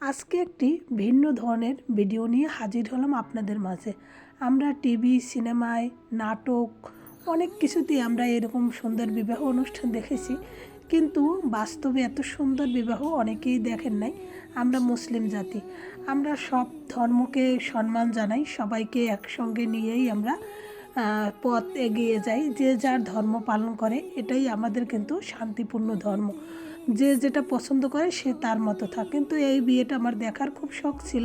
আজকে একটি ভিন্ন ধরনের ভিডিও নিয়ে হাজির হলাম আপনাদের মাঝে। আমরা টিভি, সিনেমায়, নাটক, অনেক কিছুতেই আমরা এরকম সুন্দর বিবাহ অনুষ্ঠান দেখেছি। কিন্তু বাস্তবে এত সুন্দর বিবাহ অনেকেই দেখেন নাই। আমরা মুসলিম জাতি। আমরা সব ধর্মকে সম্মান জানাই, সবাইকে একসঙ্গে নিয়েই আমরা পথ এগিয়ে যাই। যে যার ধর্ম পালন করে, এটাই আমাদের কিন্তু শান্তিপূর্ণ ধর্ম। যে যেটা পছন্দ করে সে তার মতো থাক। কিন্তু এই বিয়েটা আমার দেখার খুব শখ ছিল,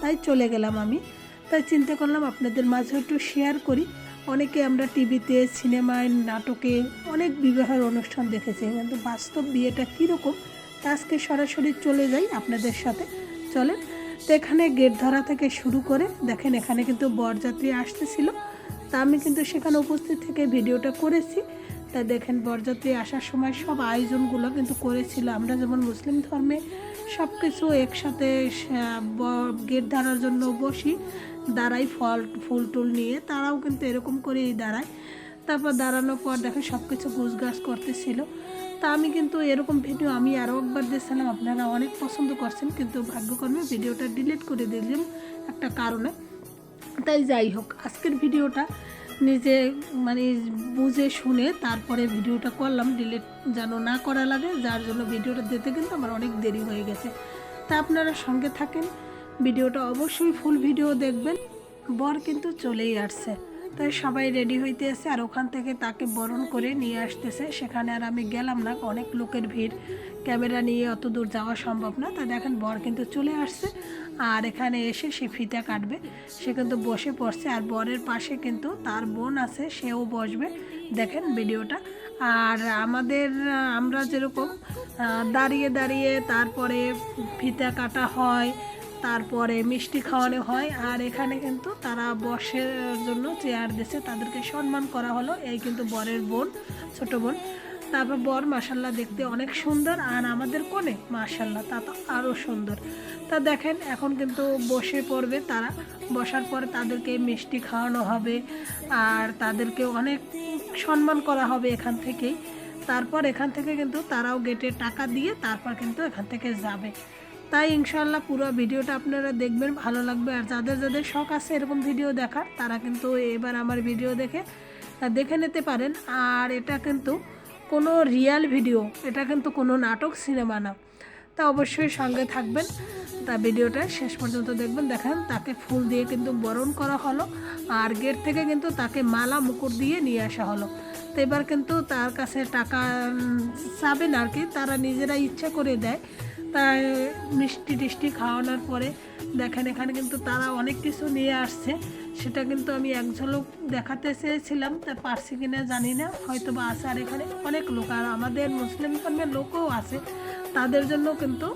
তাই চলে গেলাম আমি। তাই চিন্তা করলাম আপনাদের মাঝে একটু শেয়ার করি। অনেকে আমরা টিভিতে, সিনেমায়, নাটকে অনেক বিবাহের অনুষ্ঠান দেখেছি, কিন্তু বাস্তব বিয়েটা কীরকম, তা আজকে সরাসরি চলে যাই আপনাদের সাথে। চলেন, তো এখানে গেট ধরা থেকে শুরু করে, দেখেন এখানে কিন্তু বরযাত্রী আসতেছিল, তা আমি কিন্তু সেখানে উপস্থিত থেকে ভিডিওটা করেছি। তা দেখেন, বরযাত্রী আসার সময় সব আয়োজনগুলো কিন্তু করেছিল। আমরা যেমন মুসলিম ধর্মে সব কিছু একসাথে গেট ধরার জন্য বসি, দাঁড়াই ফল, ফুল টুল নিয়ে, তারাও কিন্তু এরকম করেই দাঁড়ায়। তারপর দাঁড়ানোর পর দেখে সব কিছু গুছগাছ করতেছিল। তা আমি কিন্তু এরকম ভিডিও আমি আরও একবার দিয়েছিলাম, আপনারা অনেক পছন্দ করছেন, কিন্তু ভাগ্যকর্মে ভিডিওটা ডিলিট করে দিলাম একটা কারণে। তাই যাই হোক, আজকের ভিডিওটা নিজে মানে বুঝে শুনে তারপরে ভিডিওটা করলাম ডিলিট যেন না করা লাগে, যার জন্য ভিডিওটা দিতে কিন্তু আমার অনেক দেরি হয়ে গেছে। তা আপনারা সঙ্গে থাকেন, ভিডিওটা অবশ্যই ফুল ভিডিও দেখবেন, বর কিন্তু চলেই আসছে। তাই সবাই রেডি হইতে আছে আর ওখান থেকে তাকে বরণ করে নিয়ে আসতেছে। সেখানে আর আমি গেলাম না, অনেক লোকের ভিড়। ক্যামেরা নিয়ে অত দূর যাওয়া সম্ভব না। তা দেখেন, বর কিন্তু চলে আসছে আর এখানে এসে সে ফিতা কাটবে। সে কিন্তু বসে পড়ছে আর বরের পাশে কিন্তু তার বোন আছে, সেও বসবে। দেখেন ভিডিওটা। আর আমাদের, আমরা যেরকম দাঁড়িয়ে দাঁড়িয়ে তারপরে ফিতা কাটা হয় তারপরে মিষ্টি খাওয়ানো হয়। আর এখানে কিন্তু তারা বসের জন্য চেয়ার দিছে। তাদেরকে সম্মান করা হলো। এই কিন্তু বরের বোন, ছোট বোন। তারপর বর মাসাল্লাহ দেখতে অনেক সুন্দর। আর আমাদের কোণে মাসাল্লাহ তা তো আরও সুন্দর। তা দেখেন, এখন কিন্তু বসে পড়বে তারা। বসার পরে তাদেরকে মিষ্টি খাওয়ানো হবে। আর তাদেরকে অনেক সম্মান করা হবে এখান থেকেই। তারপর এখান থেকে কিন্তু তারাও গেটে টাকা দিয়ে তারপর কিন্তু এখান থেকে যাবে। তাই ইনশাল্লাহ পুরো ভিডিওটা আপনারা দেখবেন, ভালো লাগবে। আর যাদের যাদের শখ আছে এরকম ভিডিও দেখার, তারা কিন্তু এবার আমার ভিডিও দেখে দেখে নিতে পারেন। আর এটা কিন্তু কোনো রিয়াল ভিডিও, এটা কিন্তু কোনো নাটক, সিনেমা না। তা অবশ্যই সঙ্গে থাকবেন। তা ভিডিওটা শেষ পর্যন্ত দেখবেন, দেখেন তাকে ফুল দিয়ে কিন্তু বরণ করা হলো, আর গেট থেকে কিন্তু তাকে মালা মুকুট দিয়ে নিয়ে আসা হলো। তো এবার কিন্তু তার কাছে টাকা চাবেন আর কি, তারা নিজেরা ইচ্ছা করে দেয়। তাই মিষ্টি টিষ্টি খাওয়ানোর পরে দেখেন এখানে কিন্তু তারা অনেক কিছু নিয়ে আসছে। সেটা কিন্তু আমি এক ঝলক দেখাতে চেয়েছিলাম, তা পারছি কি না জানি না। হয়তো বা আছে আর এখানে অনেক লোক, আর আমাদের মুসলিম ধর্মের লোকও আছে। তাদের জন্য কিন্তু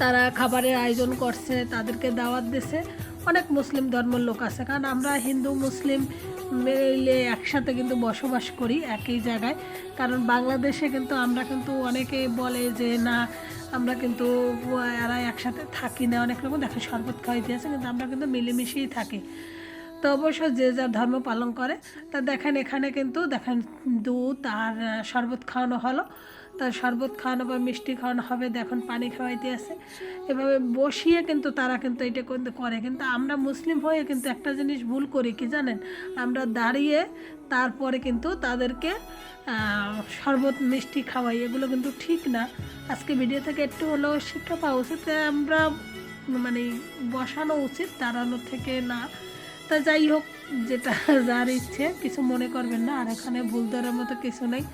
তারা খাবারের আয়োজন করছে, তাদেরকে দাওয়াত দিছে। অনেক মুসলিম ধর্মের লোক আছে। কারণ আমরা হিন্দু, মুসলিম মিলে একসাথে কিন্তু বসবাস করি একই জায়গায়। কারণ বাংলাদেশে কিন্তু আমরা কিন্তু অনেকে বলে যে, না, আমরা কিন্তু এরা একসাথে থাকি না। অনেক রকম দেখে শরবত খাওয়াইতে আছে কিন্তু আমরা কিন্তু মিলেমিশেই থাকি। তো অবশ্য যে যার ধর্ম পালন করে। তা দেখেন এখানে কিন্তু দেখেন দুধ আর শরবত খাওয়ানো হলো। তার শরবত খাওয়ানো বা মিষ্টি খাওয়ানো হবে দেখুন পানি খাওয়াইতে আছে। এভাবে বসিয়ে কিন্তু তারা কিন্তু এটা কিন্তু করে। কিন্তু আমরা মুসলিম হয়ে কিন্তু একটা জিনিস ভুল করি, কি জানেন? আমরা দাঁড়িয়ে তারপরে কিন্তু তাদেরকে শরবত, মিষ্টি খাওয়াই। এগুলো কিন্তু ঠিক না। আজকে ভিডিও থেকে একটু হলেও শিক্ষা পাওয়া উচিত। আমরা মানে বসানো উচিত দাঁড়ানোর থেকে না। তা যাই হোক যেটা যার ইচ্ছে, কিছু মনে করবেন না, আর এখানে ভুল ধরার মতো কিছু নেই।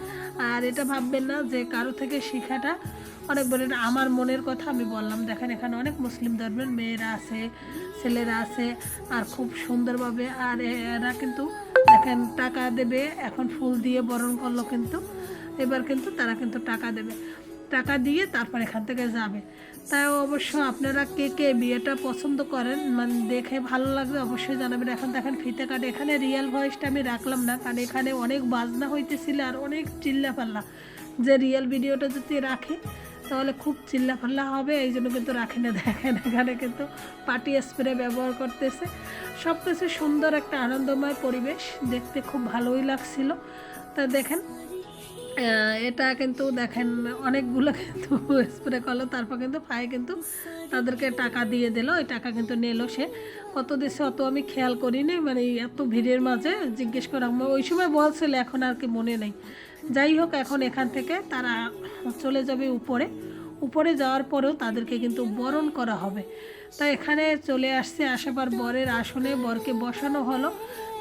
আর এটা ভাববেন না যে কারও থেকে শিখাটা অনেক এটা আমার মনের কথা আমি বললাম। দেখেন, এখানে অনেক মুসলিম ধর্মের মেয়েরা আছে, ছেলেরা আছে, আর খুব সুন্দরভাবে, আর এরা কিন্তু দেখেন টাকা দেবে, এখন ফুল দিয়ে বরণ করল কিন্তু, এবার কিন্তু তারা কিন্তু টাকা দেবে। টাকা দিয়ে তারপর এখান থেকে যাবে। তাই অবশ্য আপনারা কে কে বিয়েটা পছন্দ করেন মানে দেখে ভালো লাগবে অবশ্যই জানাবেন। এখন দেখেন ফিতে কাটে। এখানে রিয়েল ভয়েসটা আমি রাখলাম না, কারণ এখানে অনেক বাজনা হইতেছিল আর অনেক চিল্লা পাল্লা যে রিয়েল ভিডিওটা যদি রাখি, তাহলে খুব চিল্লা পাল্লা হবে। এই জন্য কিন্তু রাখি না। দেখেন এখানে কিন্তু পার্টি স্প্রে ব্যবহার করতেছে। সব কিছু সুন্দর একটা আনন্দময় পরিবেশ। দেখতে খুব ভালোই লাগছিল। তা দেখেন এটা কিন্তু দেখেন, অনেকগুলো কিন্তু স্প্রে করল, তারপর কিন্তু পায়ে কিন্তু তাদেরকে টাকা দিয়ে দিল ওই টাকা কিন্তু নিলো সে। কত দিচ্ছে অত আমি খেয়াল করিনি মানে এত ভিড়ের মাঝে জিজ্ঞেস করা ওই সময় বলছিল, এখন আর কি মনে নেই। যাই হোক, এখন এখান থেকে তারা চলে যাবে উপরে। উপরে যাওয়ার পরেও তাদেরকে কিন্তু বরণ করা হবে। তা এখানে চলে আসছে আসাবার বরের আসনে বরকে বসানো হলো।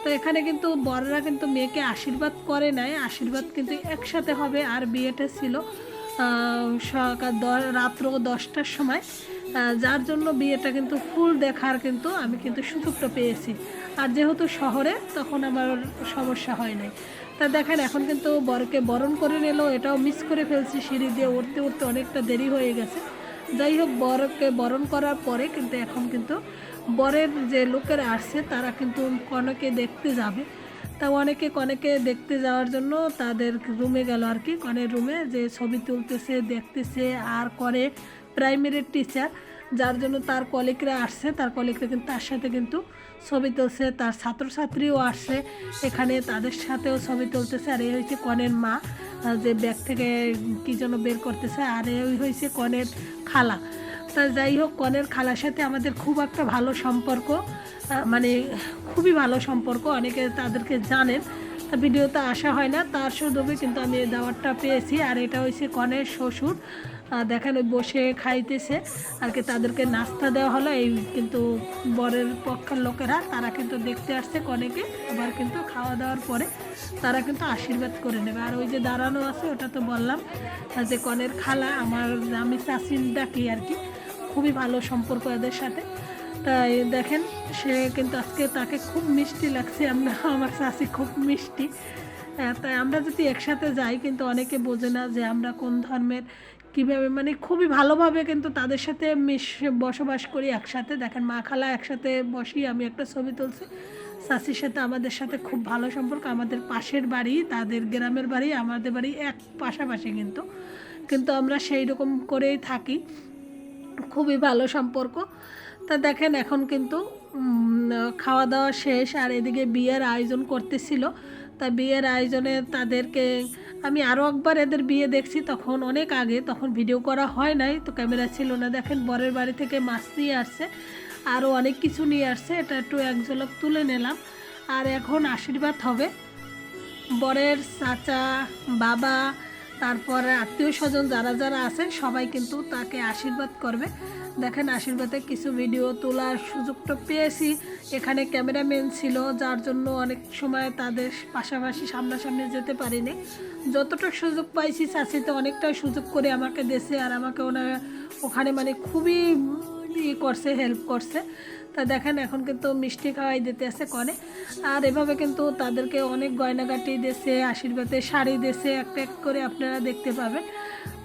তো এখানে কিন্তু বররা কিন্তু মেয়েকে আশীর্বাদ করে নাই আশীর্বাদ কিন্তু একসাথে হবে। আর বিয়েটা ছিল সকাল রাত্র দশটার সময়। যার জন্য বিয়েটা কিন্তু ফুল দেখার কিন্তু আমি কিন্তু সুযোগটা পেয়েছি। আর যেহেতু শহরে, তখন আমার সমস্যা হয় নাই। তা দেখেন, এখন কিন্তু বরকে বরণ করে নিল, এটাও মিস করে ফেলছি সিঁড়ি দিয়ে। উঠতে উঠতে অনেকটা দেরি হয়ে গেছে। যাই হোক, বরকে বরণ করার পরে কিন্তু এখন কিন্তু বরের যে লোকেরা আসছে, তারা কিন্তু কনেকে দেখতে যাবে। তা অনেকে কনেকে দেখতে যাওয়ার জন্য তাদের রুমে গেল আর কি। কনের রুমে যে ছবি তুলতেছে, দেখতেছে আর করে প্রাইমারির টিচার যার জন্য তার কলিগরা আসছে। তার কলিগরা কিন্তু তার সাথে কিন্তু ছবি তুলছে, তার ছাত্রছাত্রীও আসছে। এখানে তাদের সাথেও ছবি তুলতেছে। আর এই হয়েছে কনের মা যে ব্যাগ থেকে কী যেন বের করতেছে। আর এই হয়েছে কনের খালা। তা যাই হোক, কনের খালার সাথে আমাদের খুব একটা ভালো সম্পর্ক মানে খুবই ভালো সম্পর্ক, অনেকে তাদেরকে জানেন, তা ভিডিওতে আসা হয় না, তার সুযোগে কিন্তু আমি এই দাওয়াতটা পেয়েছি, আর এটা হয়েছে কনের শ্বশুর দেখেন বসে খাইতেছে, আর কি তাদেরকে নাস্তা দেওয়া হলো, এই কিন্তু বরের পক্ষের লোকেরা, তারা কিন্তু দেখতে আসছে কনেকে, আবার কিন্তু খাওয়া দাওয়ার পরে তারা কিন্তু আশীর্বাদ করে নেবে, আর ওই যে দাঁড়ানো আছে, ওটা তো বললাম, যে কনের খালা আমার, আমি চাচিন ডাকি আর কি খুবই ভালো সম্পর্ক এদের সাথে। তাই দেখেন সে কিন্তু আজকে তাকে খুব মিষ্টি লাগছে আমরা আমার শাশি খুব মিষ্টি। আহ, তাই আমরা যদি একসাথে যাই কিন্তু অনেকে বোঝে না যে আমরা কোন ধর্মের কীভাবে মানে খুবই ভালোভাবে কিন্তু তাদের সাথে মিশ বসবাস করি একসাথে। দেখেন মা খালা একসাথে বসি আমি একটা ছবি তুলছি। শাশির সাথে আমাদের সাথে খুব ভালো সম্পর্ক। আমাদের পাশের বাড়ি তাদের গ্রামের বাড়ি আমাদের বাড়ি এক পাশাপাশি কিন্তু। কিন্তু আমরা সেই রকম করেই থাকি। খুবই ভালো সম্পর্ক। তা দেখেন এখন কিন্তু খাওয়া দাওয়া শেষ আর এদিকে বিয়ের আয়োজন করতেছিল। তা বিয়ের আয়োজনে তাদেরকে, আমি আরও একবার এদের বিয়ে দেখছি, তখন অনেক আগে, তখন ভিডিও করা হয় নাই, তো ক্যামেরা ছিল না। দেখেন বরের বাড়ি থেকে মাছ নিয়ে আসছে আরও অনেক কিছু নিয়ে আসছে, এটা একটু এক ঝলক তুলে নিলাম। আর এখন আশীর্বাদ হবে। বরের চাচা, বাবা তারপরে আত্মীয় স্বজন যারা যারা আছে, সবাই কিন্তু তাকে আশীর্বাদ করবে। দেখেন, আশীর্বাদে কিছু ভিডিও তোলার সুযোগটা পেয়েছি। এখানে ক্যামেরাম্যান ছিল, যার জন্য অনেক সময় তাদের পাশাপাশি সামনাসামনি যেতে পারিনি। যতটা সুযোগ পাইছি, চাষিতে অনেকটাই সুযোগ করে আমাকে দেশে আর আমাকে ওনারা ওখানে মানে খুবই ই করছে হেল্প করছে। তা দেখেন, এখন কিন্তু মিষ্টি খাওয়াই দিতে আছে কনে আর এভাবে কিন্তু তাদেরকে অনেক গয়নাগাটি দেশে আশীর্বাদে শাড়ি দেশে একটা এক করে আপনারা দেখতে পাবেন।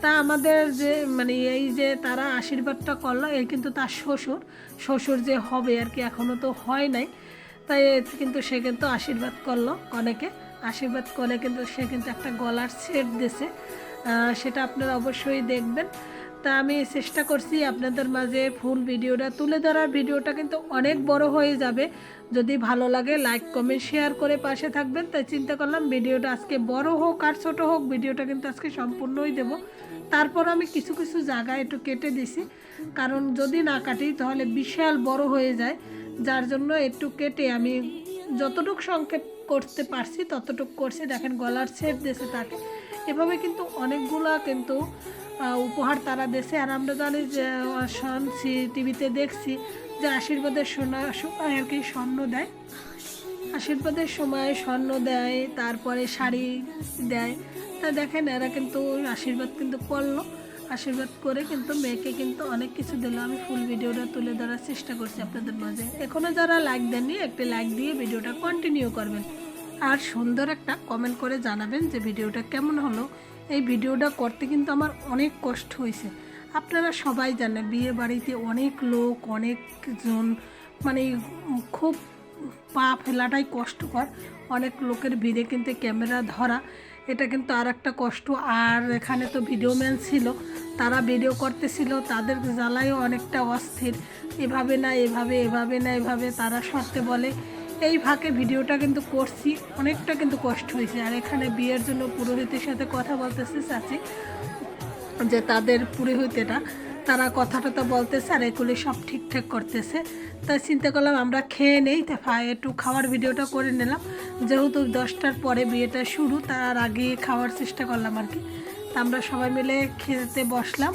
তা আমাদের যে মানে এই যে তারা আশীর্বাদটা করল এই কিন্তু তার শ্বশুর। শ্বশুর যে হবে আর কি এখনও তো হয় নাই। তাই কিন্তু সে কিন্তু আশীর্বাদ করল কনেকে আশীর্বাদ করে কিন্তু সে কিন্তু একটা গলার সেট দিছে সেটা আপনারা অবশ্যই দেখবেন। তা আমি চেষ্টা করছি আপনাদের মাঝে ফুল ভিডিওটা তুলে ধরার। ভিডিওটা কিন্তু অনেক বড় হয়ে যাবে। যদি ভালো লাগে লাইক কমেন্ট শেয়ার করে পাশে থাকবেন। তাই চিন্তা করলাম ভিডিওটা আজকে বড় হোক আর ছোট হোক, ভিডিওটা কিন্তু আজকে সম্পূর্ণই দেব। তারপর আমি কিছু কিছু জায়গায় একটু কেটে দিছি। কারণ যদি না কাটি, তাহলে বিশাল বড় হয়ে যায়। যার জন্য একটু কেটে আমি যতটুকু সংক্ষেপ করতে পারছি, ততটুকু করছি। দেখেন গলার সেট দেশে তাকে। এভাবে কিন্তু অনেকগুলা কিন্তু উপহার তারা দেশে আর আমরা জানি যে শুনছি টিভিতে দেখছি যে আশীর্বাদের সোনা আর কি স্বর্ণ দেয়। আশীর্বাদের সময় স্বর্ণ দেয়, তারপরে শাড়ি দেয়। তা দেখেন, এরা কিন্তু আশীর্বাদ কিন্তু করল। আশীর্বাদ করে কিন্তু মেয়েকে কিন্তু অনেক কিছু দিল। আমি ফুল ভিডিওটা তুলে ধরার চেষ্টা করছি আপনাদের মাঝে। এখনও যারা লাইক দেননি, একটি লাইক দিয়ে ভিডিওটা কন্টিনিউ করবেন। আর সুন্দর একটা কমেন্ট করে জানাবেন যে ভিডিওটা কেমন হলো। এই ভিডিওটা করতে কিন্তু আমার অনেক কষ্ট হয়েছে। আপনারা সবাই জানেন, বিয়ে বাড়িতে অনেক লোক অনেকজন মানে খুব পা ফেলাটাই কষ্টকর। অনেক লোকের ভিড়ে কিন্তু ক্যামেরা ধরা, এটা কিন্তু আর একটা কষ্ট। আর এখানে তো ভিডিও ম্যান ছিল, তারা ভিডিও করতেছিল, তাদের জ্বালায়ও অনেকটা অস্থির। এভাবে না, এভাবে এভাবে না, এভাবে তারা শর্তে বলে এই ফাঁকে ভিডিওটা কিন্তু করছি, অনেকটা কিন্তু কষ্ট হয়েছে। আর এখানে বিয়ের জন্য পুরোহিতের সাথে কথা বলতেছে চাচি, যে তাদের পুরোহিতেরা তারা কথাটা তো বলতেছে আর এগুলি সব ঠিকঠাক করতেছে। তাই চিন্তা করলাম আমরা খেয়ে নেই, তা একটু খাওয়ার ভিডিওটা করে নিলাম। যেহেতু দশটার পরে বিয়েটা শুরু, তার আগে খাওয়ার চেষ্টা করলাম আর কি। আমরা সবাই মিলে খেতে বসলাম।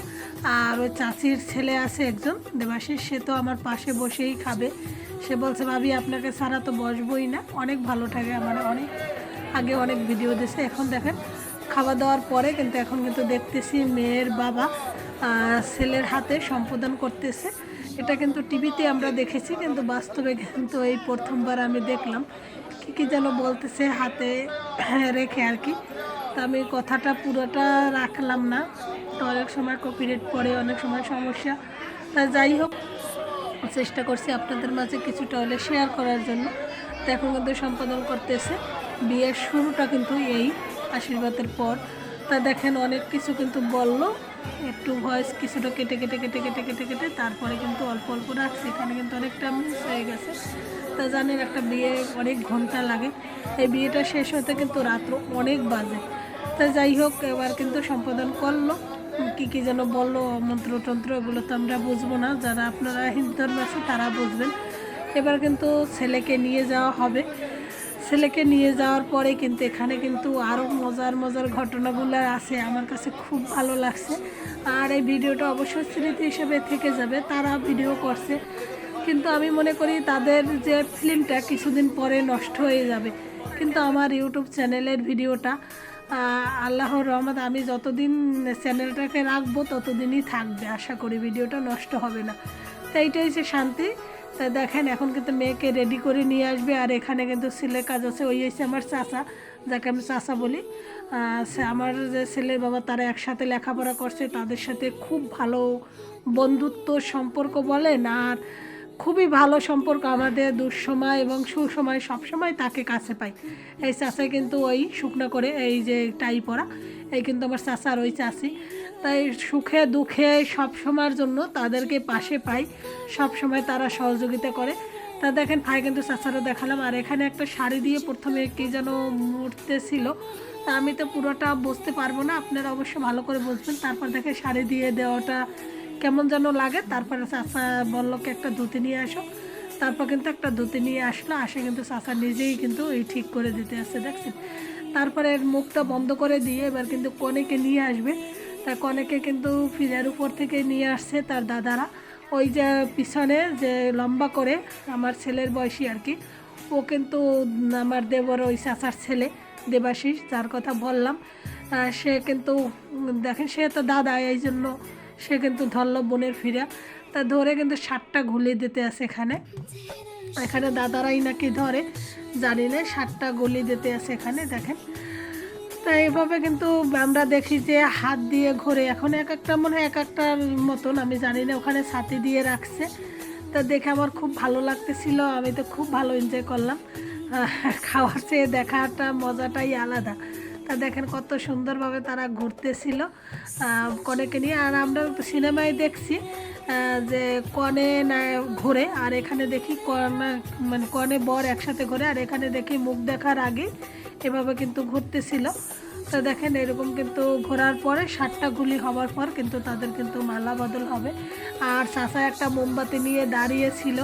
আর ওই চাচির ছেলে আছে একজন, দেবাশিস, সে তো আমার পাশে বসেই খাবে। সে বলছে, ভাবি, আপনাকে ছাড়া তো বসবই না। অনেক ভালো থাকে আমার অনেক আগে অনেক ভিডিও দিয়েছে। এখন দেখেন, খাওয়া দাওয়ার পরে কিন্তু এখন কিন্তু দেখতেছি মেয়ের বাবা ছেলের হাতে সম্পাদন করতেছে। এটা কিন্তু টিভিতে আমরা দেখেছি, কিন্তু বাস্তবে কিন্তু এই প্রথমবার আমি দেখলাম। কী কী যেন বলতেছে হাতে রেখে আর কি। তা আমি কথাটা পুরোটা রাখলাম না। তো অনেক সময় কপিরেট পড়ে, অনেক সময় সমস্যা। তা যাই হোক, চেষ্টা করছি আপনাদের মাঝে কিছুটা হলে শেয়ার করার জন্য। তো এখন কিন্তু সম্পাদন করতেছে। বিয়ের শুরুটা কিন্তু এই আশীর্বাদের পর। তা দেখেন অনেক কিছু কিন্তু বলল। একটু ভয়েস কিছুটা কেটে কেটে কেটে কেটে কেটে কেটে তারপরে কিন্তু অল্প অল্প রাখছে। এখানে কিন্তু অনেকটা মিস হয়ে গেছে। তা জানেন একটা বিয়ে অনেক ঘণ্টা লাগে। এই বিয়েটা শেষ হতে কিন্তু রাত্র অনেক বাজে। তা যাই হোক, এবার কিন্তু সম্পাদন করল। কী কী যেন বলল, মন্ত্রতন্ত্র, এগুলো তো আমরা বুঝব না। যারা আপনারা হিন্দু ধর্ম আছে তারা বুঝবেন। এবার কিন্তু ছেলেকে নিয়ে যাওয়া হবে। ছেলেকে নিয়ে যাওয়ার পরে কিন্তু এখানে কিন্তু আরও মজার মজার ঘটনাগুলো আছে। আমার কাছে খুব ভালো লাগছে। আর এই ভিডিওটা অবশ্যই স্মৃতি হিসেবে থেকে যাবে। তারা ভিডিও করছে। কিন্তু আমি মনে করি তাদের যে ফিল্মটা কিছুদিন পরে নষ্ট হয়ে যাবে। কিন্তু আমার ইউটিউব চ্যানেলের ভিডিওটা আল্লাহর রহমত, আমি যতদিন চ্যানেলটাকে রাখব ততদিনই থাকবে। আশা করি ভিডিওটা নষ্ট হবে না। তো এইটাই যে শান্তি। তা দেখেন, এখন কিন্তু মেয়েকে রেডি করে নিয়ে আসবে। আর এখানে কিন্তু ছেলের কাজ আছে, ওই হচ্ছে আমার চাচা, যাকে আমি চাচা বলি। আমার যে ছেলের বাবা, তারা একসাথে লেখাপড়া করছে। তাদের সাথে খুব ভালো বন্ধুত্ব সম্পর্ক বলেন, আর খুবই ভালো সম্পর্ক আমাদের, দুঃসময় এবং সুসময়, সবসময় তাকে কাছে পাই। এই চাষাই কিন্তু ওই শুকনো করে এই যে টাই পরা, এই কিন্তু আমার চাষার ওই চাষি তাই সুখে, দুঃখে সবসময়ের জন্য তাদেরকে পাশে পাই, সবসময় তারা সহযোগিতা করে। তা দেখেন, ভাই কিন্তু চাচারও দেখালাম। আর এখানে একটা শাড়ি দিয়ে প্রথমে কি যেন মুড়তে ছিল। তা আমি তো পুরোটা বুঝতে পারব না, আপনারা অবশ্য ভালো করে বুঝবেন। তারপর দেখে শাড়ি দিয়ে দেওয়াটা কেমন যেন লাগে। তারপরে চাচা বলল কি একটা ধুতি নিয়ে আসো। তারপর কিন্তু একটা ধুতি নিয়ে আসলো। আসে কিন্তু চাচা নিজেই কিন্তু এই ঠিক করে দিতে আসছে, দেখছেন? তারপরে মুখটা বন্ধ করে দিয়ে এবার কিন্তু কনেকে নিয়ে আসবে। তা কনেকে কিন্তু ফিরার উপর থেকে নিয়ে আসছে তার দাদারা। ওই যে পিছনে যে লম্বা করে আমার ছেলের বয়সী আর কি, ও কিন্তু আমার দেবর ওই চাচার ছেলে দেবাশিস, যার কথা বললাম। সে কিন্তু, দেখেন, সে তো দাদা এই জন্য সে কিন্তু ধরলো বোনের ফিরা। তা ধরে কিন্তু সাতটা ঘুলিয়ে দিতে আছে এখানে। এখানে দাদারাই নাকি ধরে, জানি না, সাতটা গলি দিতে আছে এখানে, দেখেন। তা এইভাবে কিন্তু আমরা দেখি যে হাত দিয়ে ঘোরে। এখন এক একটা মনে হয় এক একটার মতন, আমি জানি না, ওখানে ছাতি দিয়ে রাখছে। তা দেখে আমার খুব ভালো লাগতেছিল, আমি তো খুব ভালো এনজয় করলাম। খাওয়ার চেয়ে দেখাটা, মজাটাই আলাদা। তা দেখেন কত সুন্দরভাবে তারা ঘুরতেছিল কনেকে নিয়ে। আর আমরা সিনেমায় দেখছি যে কনে না ঘোরে, আর এখানে দেখি কনে মানে কনে বর একসাথে ঘোরে, আর এখানে দেখি মুখ দেখার আগে এভাবে কিন্তু ঘুরতেছিল। তো দেখেন এরকম কিন্তু ঘোরার পরে সাতটা গুলি হওয়ার পর কিন্তু তাদের কিন্তু মালা বদল হবে। আর চাচা একটা মোমবাতি নিয়ে দাঁড়িয়েছিল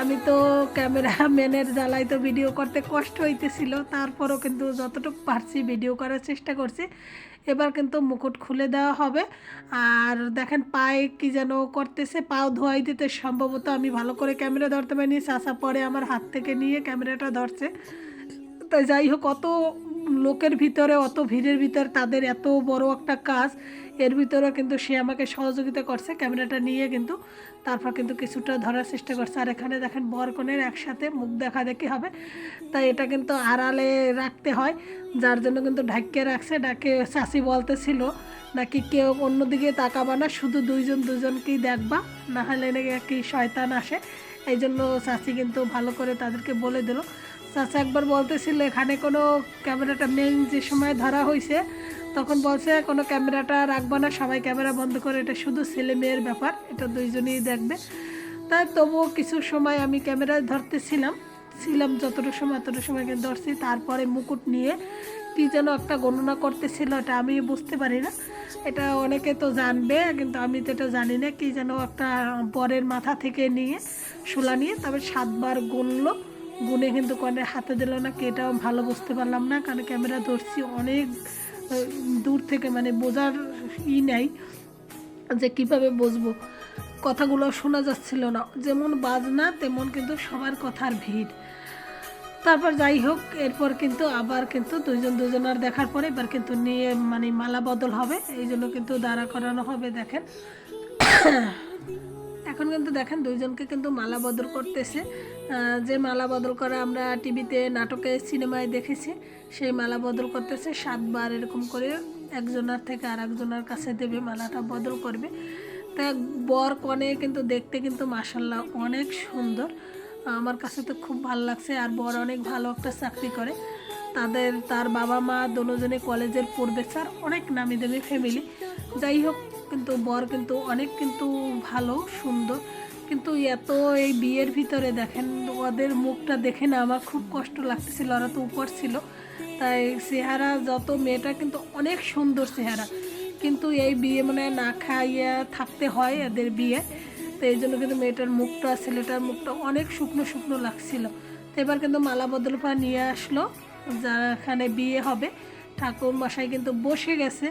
আমি তো ক্যামেরা ম্যানের জ্বালাই তো ভিডিও করতে কষ্ট হইতেছিল, তারপরও কিন্তু যতটুকু পারছি ভিডিও করার চেষ্টা করছি। এবার কিন্তু মুকুট খুলে দেওয়া হবে। আর দেখেন পায়ে কি যেন করতেছে, পাও ধোয়াই দিতে সম্ভবত আমি ভালো করে ক্যামেরা ধরতে পারিনি, চাচা পরে আমার হাত থেকে নিয়ে ক্যামেরাটা ধরছে। তো যাই হোক, অত লোকের ভিতরে, অত ভিড়ের ভিতরে তাদের এত বড় একটা কাজ। এর ভিতরেও কিন্তু সে আমাকে সহযোগিতা করছে, ক্যামেরাটা নিয়ে কিন্তু। তারপর কিন্তু কিছুটা ধরার চেষ্টা করছে। আর এখানে দেখেন বরকনের একসাথে মুখ দেখা দেখি হবে। তাই এটা কিন্তু আড়ালে রাখতে হয়। যার জন্য কিন্তু ঢাকিয়ে রাখছে। ডাকে চাষি বলতেছিল, নাকি কেউ অন্যদিকে তাকাবা না? শুধু দুইজন দুজনকেই দেখবা। না হলে নাকি শয়তান আসে। এই জন্য চাষি কিন্তু ভালো করে তাদেরকে বলে দিল। চাচা একবার বলতেছিল, এখানে কোনো ক্যামেরাটা মেইন যে সময় ধরা হয়েছে তখন বলছে, কোনো ক্যামেরাটা রাখব না, সবাই ক্যামেরা বন্ধ করে, এটা শুধু ছেলে মেয়ের ব্যাপার, এটা দুইজনেই দেখবে। তাই তবুও কিছু সময় আমি ক্যামেরা ধরতেছিলাম, ছিলাম যতটা সময় এতটা সময় কিন্তু ধরছি। তারপরে মুকুট নিয়ে কী যেন একটা গণনা করতেছিল, এটা আমি বুঝতে পারি না। এটা অনেকে তো জানবে, কিন্তু আমি তো এটা জানি না, কী যেন একটা বরের মাথা থেকে নিয়ে শোলা নিয়ে তবে সাতবার গুনলো। গুনে কিন্তু কনে হাতে দিল না, কি এটাও ভালো বুঝতে পারলাম না, কারণ ক্যামেরা ধরছি অনেক দূর থেকে মানে বোঝার ই নাই যে কীভাবে বুঝব কথাগুলো শোনা যাচ্ছিল না। যেমন বাজনা, তেমন কিন্তু সবার কথার ভিড়। তারপর যাই হোক, এরপর কিন্তু আবার কিন্তু দুজন দুজনার দেখার পরে এবার কিন্তু নিয়ে মানে মালা বদল হবে। এই জন্য কিন্তু দাঁড়া করানো হবে, দেখেন। এখন কিন্তু দেখেন দুইজনকে কিন্তু মালা বদল করতেছে। যে মালা বদল করা আমরা টিভিতে নাটকে, সিনেমায় দেখেছি, সেই মালা বদল করতেছে। সাতবার এরকম করে একজনের থেকে আর একজনের কাছে দেবে, মালাটা বদল করবে। তা বর কনে কিন্তু দেখতে কিন্তু মাসাল্লাহ অনেক সুন্দর। আমার কাছে তো খুব ভালো লাগছে, আর বর অনেক ভালো একটা চাকরি করে। তাদের, তার বাবা মা দুজনে কলেজের প্রফেসর অনেক নামি দামি ফ্যামিলি যাই হোক কিন্তু বর কিন্তু অনেক কিন্তু ভালো, সুন্দর। কিন্তু এত এই বিয়ের ভিতরে দেখেন, ওদের মুখটা দেখে না আমার খুব কষ্ট লাগতেছিল, ওরা তো উপর ছিল। তাই চেহারা যত মেয়েটা কিন্তু অনেক সুন্দর চেহারা। কিন্তু এই বিয়ে মানে না খাইয়া থাকতে হয় এদের বিয়ে। তো এই জন্য কিন্তু মেয়েটার মুখটা, ছেলেটার মুখটা অনেক শুকনো শুকনো লাগছিল। তো এবার কিন্তু মালা বদল পা নিয়ে আসলো যেখানে বিয়ে হবে। ঠাকুর মশাই কিন্তু বসে গেছে।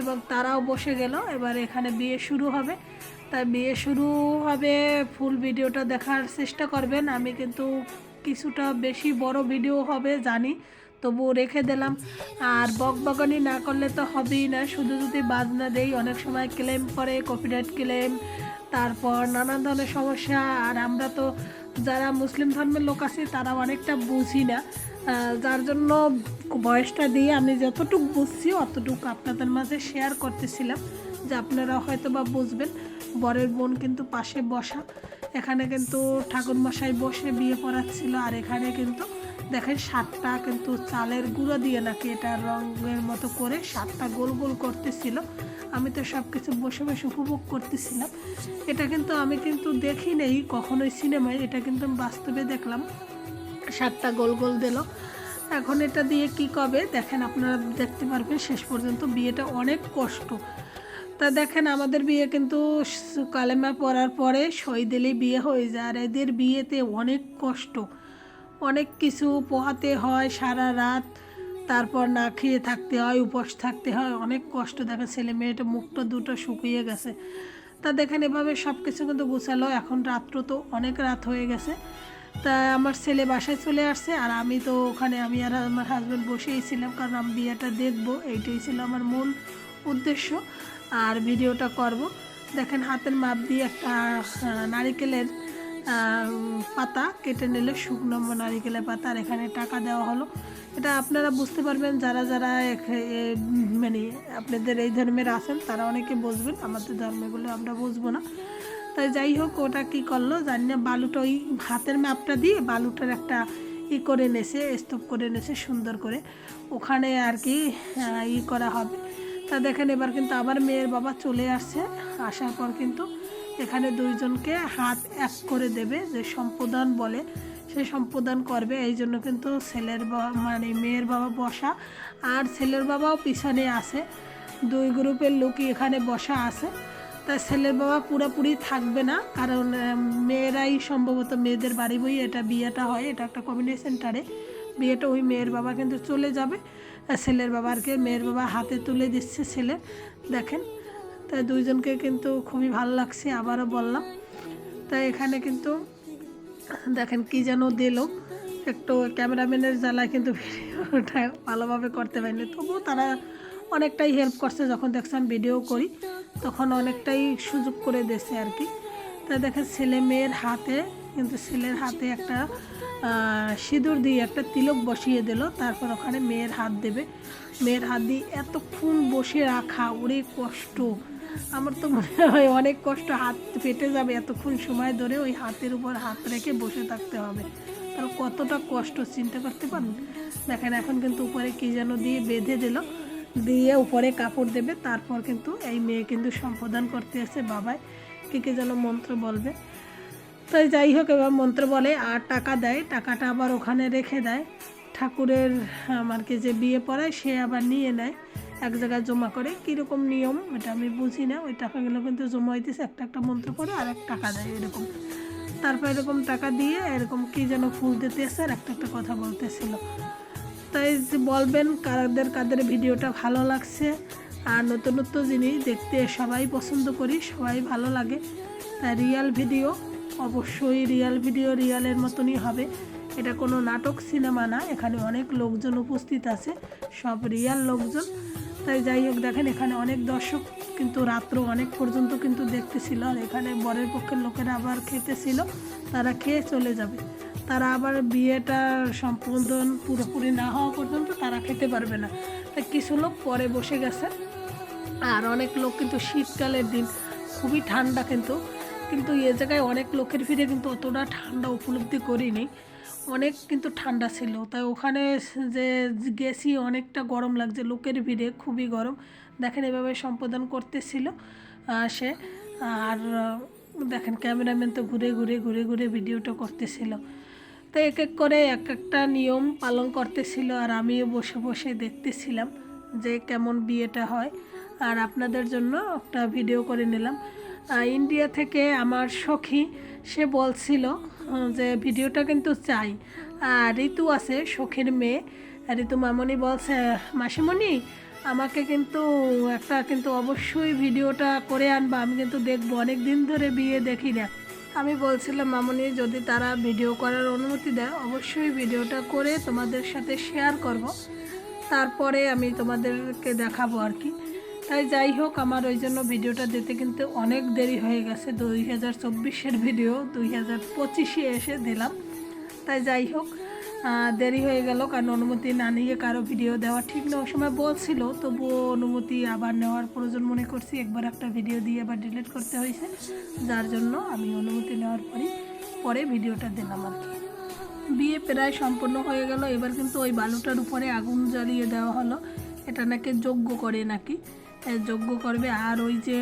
এবং তারাও বসে গেল। এবার এখানে বিয়ে শুরু হবে। তাই বিয়ে শুরু হবে, ফুল ভিডিওটা দেখার চেষ্টা করবেন। আমি কিন্তু কিছুটা বেশি বড় ভিডিও হবে, জানি। তবু রেখে দিলাম। আর বকবকানি না করলে তো হবেই না। শুধু যদি বাজনা দেই, অনেক সময় ক্লেম করে কপিরাইট ক্লেম, তারপর নানান ধরনের সমস্যা। আর আমরা তো যারা মুসলিম ধর্মের লোক আছে তারা অনেকটা বুঝি না। যার জন্য বয়সটা দিয়ে আমি যতটুকু বুঝছি অতটুকু আপনাদের মাঝে শেয়ার করতেছিলাম, যে আপনারা হয়তো বা বুঝবেন। বরের বোন কিন্তু পাশে বসা। এখানে কিন্তু ঠাকুর মশাই বসে বিয়ে পড়াচ্ছিল, আর এখানে কিন্তু দেখেন সাতটা কিন্তু চালের গুঁড়ো দিয়ে নাকি এটা রঙের মতো করে সাতটা গোল গোল করতেছিল। আমি তো সব কিছু বসে বসে উপভোগ করতেছিলাম। এটা কিন্তু আমি কিন্তু দেখি নেই কখনোই সিনেমায়, এটা কিন্তু আমি বাস্তবে দেখলাম। সাতটা গোল গোল দিল। এখন এটা দিয়ে কি কবে? দেখেন আপনারা দেখতে পারবেন, শেষ পর্যন্ত বিয়েটা অনেক কষ্ট। তা দেখেন, আমাদের বিয়ে কিন্তু কালেমা পড়ার পরে সই দিলেই বিয়ে হয়ে যায়, আর এদের বিয়েতে অনেক কষ্ট। অনেক কিছু পোহাতে হয় সারা রাত, তারপর না খেয়ে থাকতে হয়, উপোস থাকতে হয়, অনেক কষ্ট। দেখেন, ছেলে মেয়েটা মুখটা দুটো শুকিয়ে গেছে। তা দেখেন, এভাবে সব কিছু কিন্তু গুছালো। এখন রাত্র তো অনেক রাত হয়ে গেছে। তা আমার ছেলে বাসায় চলে আসছে আর আমি তো ওখানে, আমি আর আমার হাজব্যান্ড বসেই ছিলাম কারণ আমি বিয়েটা দেখব, এইটাই ছিল আমার মূল উদ্দেশ্য। আর ভিডিওটা করব। দেখেন হাতের মাপ দিয়ে একটা নারিকেলের পাতা কেটে নিলে শুকনো নারিকেলের পাতা আর এখানে টাকা দেওয়া হলো। এটা আপনারা বুঝতে পারবেন, যারা যারা মানে আপনাদের এই ধর্মের আছেন, তারা অনেকে বুঝবেন, আমাদের ধর্মেগুলো আমরা বুঝব না। তাই যাই হোক, ওটা কি করল জানি না, বালুটা ওই হাতের মাপটা দিয়ে বালুটার একটা ই করে নেছে, স্তূপ করে নেছে সুন্দর করে। ওখানে আর কি ই করা হবে। তা দেখেন, এবার কিন্তু আবার মেয়ের বাবা চলে আসছে। আসার পর কিন্তু এখানে দুইজনকে হাত এক করে দেবে, যে সম্প্রদান বলে। সে সম্প্রদান করবে, এই জন্য কিন্তু ছেলের বাবা মানে মেয়ের বাবা বসা, আর ছেলের বাবাও পিছনে আছে। দুই গ্রুপের লোকই এখানে বসা আছে। তা ছেলের বাবা পুরোপুরি থাকবে না, কারণ মেয়েরাই সম্ভবত মেয়েদের বাড়ি বই, এটা বিয়েটা হয়, এটা একটা কমিউনিটি সেন্টারে বিয়েটা ওই মেয়ের বাবা কিন্তু চলে যাবে ছেলের বাবারকে মেয়ের বাবা হাতে তুলে দিচ্ছে ছেলে, দেখেন। তাই দুইজনকে কিন্তু খুবই ভালো লাগছে, আবারও বললাম। তাই এখানে কিন্তু, দেখেন কি যেন দিল। একটু ক্যামেরাম্যানের জ্বালায় কিন্তু ভিডিওটা ভালোভাবে করতে পারিনি, তবুও তারা অনেকটাই হেল্প করছে, যখন দেখছি আমি ভিডিও করি। তখন অনেকটাই সুযোগ করে দিয়েছে আর কি। তা দেখেন ছেলে মেয়ের হাতে, কিন্তু ছেলের হাতে একটা সিঁদুর দিয়ে একটা তিলক বসিয়ে দিল। তারপর ওখানে মেয়ের হাত দেবে। মেয়ের হাত দিয়ে এতক্ষণ বসে রাখা, ওরে কষ্ট। আমার তো মনে হয় অনেক কষ্ট, হাত পেটে যাবে এতক্ষণ সময় ধরে ওই হাতের উপর হাত রেখে বসে থাকতে হবে। তাহলে কতটা কষ্ট, চিন্তা করতে পারেন দেখেন এখন কিন্তু উপরে কী যেন দিয়ে বেঁধে দিল। দিয়ে উপরে কাপড় দেবে, তারপর কিন্তু এই মেয়ে কিন্তু সম্পাদন করতে আসে বাবাই, কে কে যেন মন্ত্র বলবে? তাই যাই হোক, এবার মন্ত্র বলে, আর টাকা দেয়। টাকাটা আবার ওখানে রেখে দেয়। ঠাকুরের আমার কি যে বিয়ে পড়ায়, সে আবার নিয়ে নেয়, এক জায়গায় জমা করে। কীরকম নিয়ম, এটা আমি বুঝি না। ওই টাকাগুলো কিন্তু জমা হইতেছে একটা একটা মন্ত্র পড়ে, আর এক টাকা দেয় এরকম। তারপর এরকম টাকা দিয়ে, এরকম কি যেন ফুল দিতে এসে আর একটা একটা কথা বলতেছিল। তাই যে বলবেন কাদের কাদের ভিডিওটা ভালো লাগছে। আর নতুন নতুন জিনিস দেখতে সবাই পছন্দ করি, সবাই ভালো লাগে। তাই রিয়াল ভিডিও, অবশ্যই রিয়াল ভিডিও রিয়ালের মতনই হবে। এটা কোনো নাটক, সিনেমা না, এখানে অনেক লোকজন উপস্থিত আছে, সব রিয়াল লোকজন। তাই যাই হোক, দেখেন এখানে অনেক দর্শক, কিন্তু রাত্র অনেক পর্যন্ত কিন্তু দেখতেছিল। আর এখানে বরের পক্ষের লোকেরা আবার খেতেছিল, তারা খেয়ে চলে যাবে। তারা আবার বিয়েটা সম্পূর্ণ পুরোপুরি না হওয়া পর্যন্ত তারা খেতে পারবে না। তাই কিছু লোক পরে বসে গেছে। আর অনেক লোক কিন্তু শীতকালের দিন খুবই ঠান্ডা কিন্তু। কিন্তু এ জায়গায় অনেক লোকের ভিড়ে কিন্তু অতটা ঠান্ডা উপলব্ধি করিনি। অনেক কিন্তু ঠান্ডা ছিল। তাই ওখানে যে গেছি অনেকটা গরম লাগছে। লোকের ভিড়ে খুবই গরম। দেখেন এভাবে সম্পাদন করতেছিল সে। আর দেখেন ক্যামেরাম্যান তো ঘুরে ঘুরে ঘুরে ঘুরে ভিডিওটা করতেছিল। তো এক এক করে এক একটা নিয়ম পালন করতেছিল আর আমিও বসে বসে দেখতেছিলাম যে কেমন বিয়েটা হয়। আর আপনাদের জন্য একটা ভিডিও করে নিলাম। ইন্ডিয়া থেকে আমার সখী, সে বলছিল যে ভিডিওটা কিন্তু চাই। আর ঋতু আছে, সখীর মেয়ে। ঋতু মামনি বলছে, মাসিমণি, আমাকে কিন্তু একটা কিন্তু অবশ্যই ভিডিওটা করে আনবা। আমি কিন্তু দেখব। অনেক দিন ধরে বিয়ে দেখি না। আমি বলছিলাম, মামনি, যদি তারা ভিডিও করার অনুমতি দেয়, অবশ্যই ভিডিওটা করে তোমাদের সাথে শেয়ার করব। তারপরে আমি তোমাদেরকে দেখাবো আর কি। তাই যাই হোক, আমার ওই জন্য ভিডিওটা দিতে কিন্তু অনেক দেরি হয়ে গেছে। দুই হাজার চব্বিশের ভিডিও দুই হাজার পঁচিশে এসে দিলাম। তাই যাই হোক দেরি হয়ে গেল কারণ অনুমতি না নিয়ে কারও ভিডিও দেওয়া ঠিক না সময় বলছিল তবুও অনুমতি আবার নেওয়ার প্রয়োজন মনে করছি। একবার একটা ভিডিও দিয়ে আবার ডিলিট করতে হয়েছে। যার জন্য আমি অনুমতি নেওয়ার পরে পরে ভিডিওটা দিলাম আর কি। বিয়ে প্রায় সম্পন্ন হয়ে গেল। এবার কিন্তু ওই বালুটার উপরে আগুন জ্বালিয়ে দেওয়া হলো। এটা নাকি যজ্ঞ করে নাকি? এ, যজ্ঞ করবে। আর ওই যে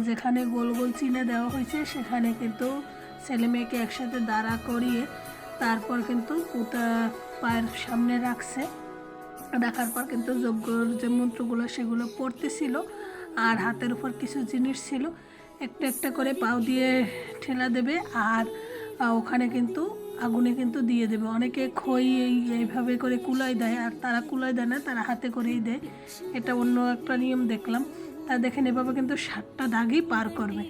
যেখানে গোল গোল চিনে দেওয়া হয়েছে সেখানে কিন্তু ছেলে মেয়েকে একসাথে দাঁড়া করিয়ে তারপর কিন্তু পুতা পায়ের সামনে রাখছে। রাখার পর কিন্তু যজ্ঞর যে মন্ত্রগুলো সেগুলো পড়তেছিল আর হাতের উপর কিছু জিনিস ছিল, একটা একটা করে পাও দিয়ে ঠেলা দেবে আর ওখানে কিন্তু আগুনে কিন্তু দিয়ে দেবে। অনেকে খই এই এইভাবে করে কুলাই দেয় আর তারা কুলাই দেয় না, তারা হাতে করেই দেয়। এটা অন্য একটা নিয়ম দেখলাম। তা দেখেন, এভাবে কিন্তু সাতটা দাগই পার করবে।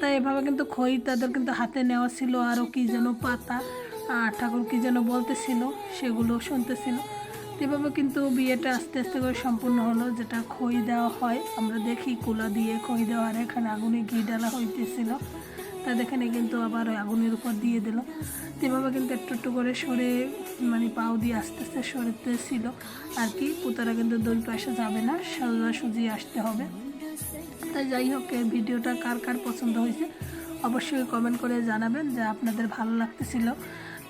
তাই এভাবে কিন্তু খই তাদের কিন্তু হাতে নেওয়া ছিল আরও কি যেন পাতা। আর ঠাকুর কি যেন বলতেছিল, সেগুলো শুনতেছিল। এভাবে কিন্তু বিয়েটা আস্তে আস্তে করে সম্পূর্ণ হলো, যেটা খই দেওয়া হয়। আমরা দেখি কুলা দিয়ে খই দেওয়া, আর এখানে আগুনে ঘি ডালা হইতেছিল। তা দেখেন কিন্তু আবার ওই আগুনের উপর দিয়ে দিল। এভাবে কিন্তু একটু একটু করে সরে মানে পাও দিয়ে আস্তে আস্তে সরতেছিল। আর কি, পুতারা কিন্তু দুই পাশে যাবে না, সোজাসুজি আসতে হবে। তাই যাই হোক এই ভিডিওটা কার কার পছন্দ হয়েছে, অবশ্যই কমেন্ট করে জানাবেন যে আপনাদের ভালো লাগতেছিল।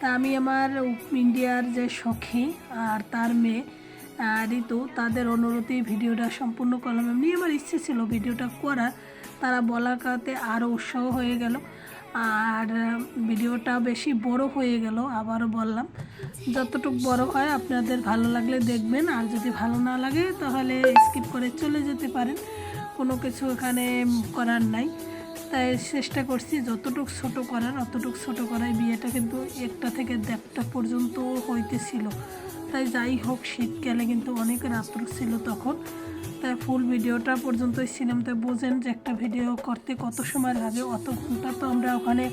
তা আমি আমার ইন্ডিয়ার যে সখী আর তার মেয়ে ঋতু, তাদের অনুরোধে ভিডিওটা সম্পূর্ণ করলাম। এমনি আমার ইচ্ছে ছিল ভিডিওটা করার। তারা বলার কাতে আরও উৎসাহ হয়ে গেল। আর ভিডিওটা বেশি বড় হয়ে গেল, আবারও বললাম। যতটুকু বড় হয় আপনাদের ভালো লাগলে দেখবেন। আর যদি ভালো না লাগে তাহলে স্কিপ করে চলে যেতে পারেন। কোনো কিছু এখানে করার নাই। তাই চেষ্টা করছি যতটুকু ছোট করার, অতটুকু ছোট করাই বিয়েটা কিন্তু একটা থেকে দেড়টা পর্যন্ত হইতেছিল। তাই যাই হোক, শীতকালে কিন্তু অনেক রাত্র ছিল তখন। তাই ফুল ভিডিওটা পর্যন্ত ছিলাম। বোঝেন যে একটা ভিডিও করতে কত সময় লাগে, অত ঘণ্টা তো আমরা ওখানে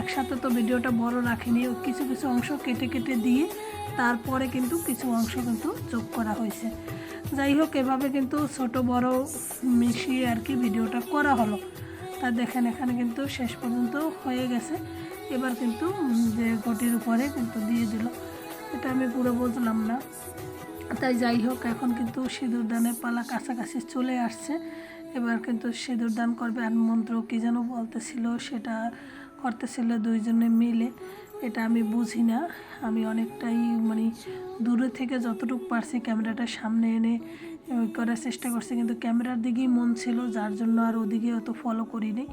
একসাথে তো ভিডিওটা বড় রাখিনি। কিছু কিছু অংশ কেটে কেটে দিয়ে তারপরে কিন্তু কিছু অংশ কিন্তু যোগ করা হয়েছে। যাই হোক, এভাবে কিন্তু ছোট, বড় মিশিয়ে আর কি ভিডিওটা করা হলো। তা দেখেন, এখানে কিন্তু শেষ পর্যন্ত হয়ে গেছে। এবার কিন্তু যে ঘটির উপরে কিন্তু দিয়ে দিল। এটা আমি পুরো বুঝলাম না। তাই যাই হোক, এখন কিন্তু সিঁদুর দানের পালা কাছাকাছি চলে আসছে। এবার কিন্তু সিঁদুর দান করবে আর মন্ত্র কী যেন বলতেছিল, সেটা করতেছিল দুইজনে মিলে। এটা আমি বুঝি না। আমি অনেকটাই মানে দূরে থেকে যতটুকু পারছি ক্যামেরাটা সামনে এনে করার চেষ্টা করছে, কিন্তু ক্যামেরার দিকেই মন ছিল, যার জন্য আর ওদিকে অত ফলো করিনি।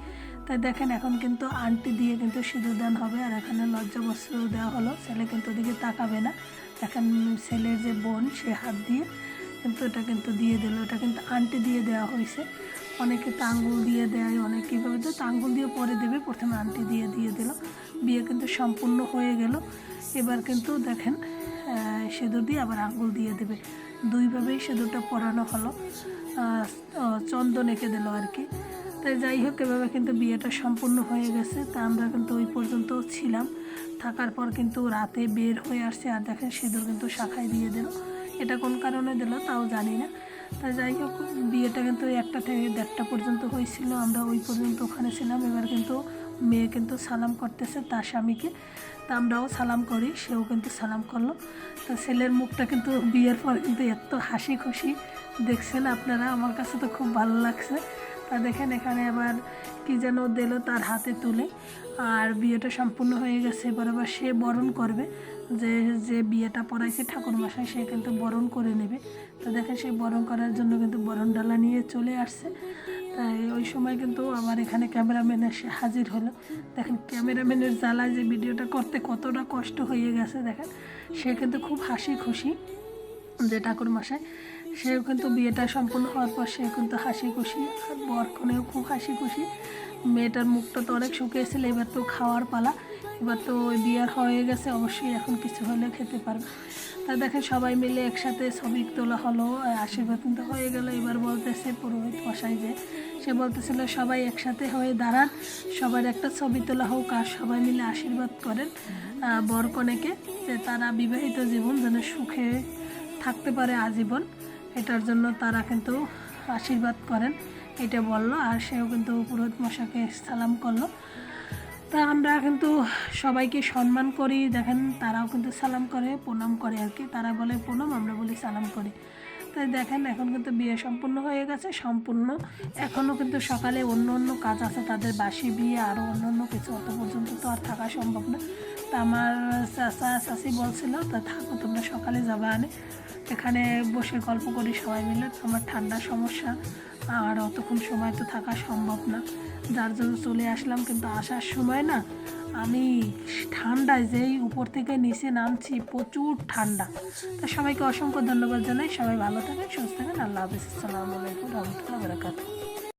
তাই দেখেন, এখন কিন্তু আন্টি দিয়ে কিন্তু সিঁদুর দান হবে, আর এখানে লজ্জা বস্ত্র দেওয়া হলো। ছেলে কিন্তু ওদিকে তাকাবে না। দেখেন, ছেলের যে বোন, সে হাত দিয়ে কিন্তু এটা কিন্তু দিয়ে দিল। এটা কিন্তু আন্টি দিয়ে দেওয়া হয়েছে। অনেকে তো আঙ্গুল দিয়ে দেয়, অনেক কীভাবে তো আঙ্গুল দিয়ে পরে দেবে। প্রথমে আন্টি দিয়ে দিয়ে দিল। বিয়ে কিন্তু সম্পূর্ণ হয়ে গেল। এবার কিন্তু দেখেন সিঁদুর দিয়ে আবার আঙ্গুল দিয়ে দেবে। দুইভাবেই সিঁদুরটা পড়ানো হলো। চন্দন এঁকে দিল আর কি। তাই যাই হোক, এভাবে কিন্তু বিয়েটা সম্পূর্ণ হয়ে গেছে। তা আমরা কিন্তু ওই পর্যন্ত ছিলাম। থাকার পর কিন্তু রাতে বের হয়ে আসছে আর দেখেন সিঁদুর কিন্তু শাখায় দিয়ে দিল। এটা কোন কারণে দিল তাও জানি না। তা যাই হোক, বিয়েটা কিন্তু একটা থেকে দেড়টা পর্যন্ত হয়েছিল। আমরা ওই পর্যন্ত ওখানে ছিলাম। এবার কিন্তু মেয়ে কিন্তু সালাম করতেছে তার স্বামীকে। তা আমরাও সালাম করি, সেও কিন্তু সালাম করল। তা ছেলের মুখটা কিন্তু বিয়ের পর কিন্তু এত হাসি খুশি। দেখছেন আপনারা, আমার কাছে তো খুব ভালো লাগছে। তা দেখেন এখানে আবার কি যেন দিল তার হাতে তুলে। আর বিয়েটা সম্পূর্ণ হয়ে গেছে, এবার আবার সে বরণ করবে। যে যে বিয়েটা পড়াইছে ঠাকুর মশাই সে কিন্তু বরণ করে নেবে। তো দেখেন সে বরণ করার জন্য কিন্তু বরণ ডালা নিয়ে চলে আসছে। তাই ওই সময় কিন্তু আমার এখানে ক্যামেরাম্যান এসে হাজির হলো। দেখেন, ক্যামেরাম্যানের জ্বালায় যে ভিডিওটা করতে কতটা কষ্ট হয়ে গেছে, দেখেন। সে কিন্তু খুব হাসি খুশি যে ঠাকুর মশাই, সেও কিন্তু বিয়েটা সম্পূর্ণ হওয়ার পর সে কিন্তু হাসি খুশি, আর বরক্ষণেও খুব হাসি খুশি। মেয়েটার মুখটা তো অনেক শুকিয়েছিল, এবার তো খাওয়ার পালা। এবার তো বিয়ার হয়ে গেছে, অবশ্যই এখন কিছু হলে খেতে পারবে। তা দেখেন সবাই মিলে একসাথে ছবি তোলা হলো, আশীর্বাদ কিন্তু হয়ে গেল। এবার বলতেছে পুরোহিত মশাই যে, সে বলতেছিল, সবাই একসাথে হয়ে দাঁড়ান, সবার একটা ছবি তোলা হোক আর সবাই মিলে আশীর্বাদ করেন। বর কনেকে যে তারা বিবাহিত জীবন যেন সুখে থাকতে পারে আজীবন, এটার জন্য তারা কিন্তু আশীর্বাদ করেন, এটা বলল। আর সেও কিন্তু পুরোহিত মশাকে সালাম করল। তা আমরা কিন্তু সবাইকে সম্মান করি। দেখেন, তারাও কিন্তু সালাম করে, প্রণাম করে আর কি। তারা বলে প্রণাম, আমরা বলি সালাম করি। তাই দেখেন, এখন কিন্তু বিয়ে সম্পূর্ণ হয়ে গেছে, সম্পূর্ণ। এখনও কিন্তু সকালে অন্য অন্য কাজ আছে, তাদের বাসি বিয়ে আরও অন্য অন্য কিছু। অত পর্যন্ত তো আর থাকা সম্ভব না। তা আমার চাচা, চাচি বলছিল, তা থাকো, তোমরা সকালে যাবা আনে। এখানে বসে গল্প করি সবাই মিলে। আমার ঠান্ডার সমস্যা আর অতক্ষণ সময় তো থাকা সম্ভব না। যার জন্য চলে আসলাম, কিন্তু আসার সময় না আমি ঠান্ডায় যেই উপর থেকে নিচে নামছি, প্রচুর ঠান্ডা। তা সবাইকে অসংখ্য ধন্যবাদ জানাই। সবাই ভালো থাকেন, সুস্থ থাকেন। আল্লাহ হাফিজ। আসসালামু আলাইকুম রহমতুল্লাহ বারাকাতুহ।